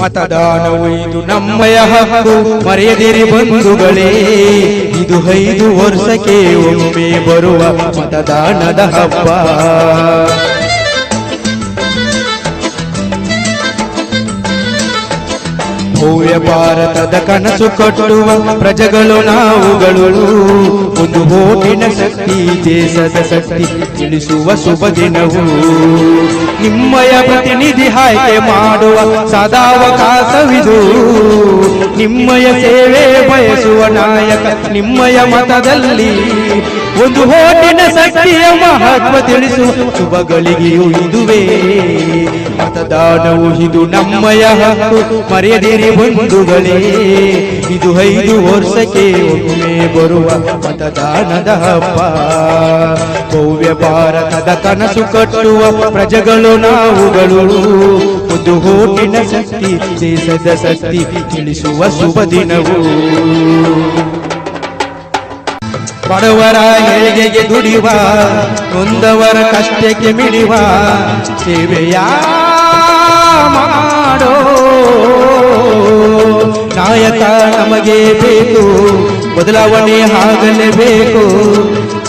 ಮತದಾನವು ಇದು ನಮ್ಮಯ ಹಕ್ಕು. ಮರೆಯದಿರಿ ಬಂಧುಗಳೇ ಇದು ಐದು ವರ್ಷಕ್ಕೆ ಒಮ್ಮೆ ಬರುವ ಮತದಾನದ ಹಬ್ಬ. ಭವ್ಯ ಭಾರತದ ಕನಸು ಕಟ್ಟುವ ಪ್ರಜೆಗಳು ನಾವುಗಳು. ಒಂದು ಓಟಿನ ಶಕ್ತಿ, ದೇಶದ ಶಕ್ತಿ ತಿಳಿಸುವ ಶುಭ ದಿನವು. ನಿಮ್ಮಯ ಪ್ರತಿನಿಧಿ ಆಯ್ಕೆ ಮಾಡುವ ಸದಾವಕಾಶವಿದು ನಿಮ್ಮಯ ಸೇವೆ ಬಯಸುವ ನಾಯಕ, ನಿಮ್ಮಯ ಮತದಲ್ಲಿ ಒಂದು ಹೋಟಿನ ಶಕ್ತಿಯ ಮಹತ್ವ ತಿಳಿಸು. ಶುಭಗಳಿಗೆಯೂ ಇದುವೇ. ಮತದಾನವು ಇದು ನಮ್ಮಯ ಹಕ್ಕು, ಮರೆಯದಿರಿ ಬಂಧುಗಳೇ. ಇದು ಐದು ವರ್ಷಕ್ಕೆ ಒಮ್ಮೆ ಬರುವ ಮತದಾನದ ಹಬ್ಬ. ಭವ್ಯ ಭಾರತದ ಕನಸು ಕಟ್ಟುವ ಪ್ರಜೆಗಳು ನಾವುಗಳು. ಒಂದು ಹೋಟಿನ ಶಕ್ತಿ, ದೇಶದ ಶಕ್ತಿ ತಿಳಿಸುವ ಶುಭ ದಿನವು. ಬಡವರ ಏಳಿಗೆಗೆ ದುಡಿವ ನೊಂದವರ ಕಷ್ಟಕ್ಕೆ ಮಿಡಿವ ಸೇವೆಯ ಮಾಡೋ. ನಾಯಕ ನಮಗೆ ಬೇಕು, ಬದಲಾವಣೆ ಆಗಲೇಬೇಕು,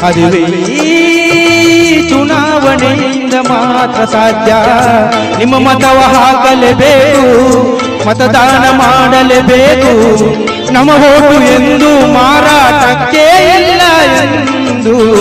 ಅದುವೇ ಈ ಚುನಾವಣೆಯಿಂದ ಮಾತ್ರ ಸಾಧ್ಯ. ನಿಮ್ಮ ಮತವ ಹಾಕಲೇಬೇಕು ಮತದಾನ ಮಾಡಲೇಬೇಕು. ನಮ್ಮ ಎಂದು ಮಾರಾಟಕ್ಕೆ ಇಲ್ಲ ಎಂದು.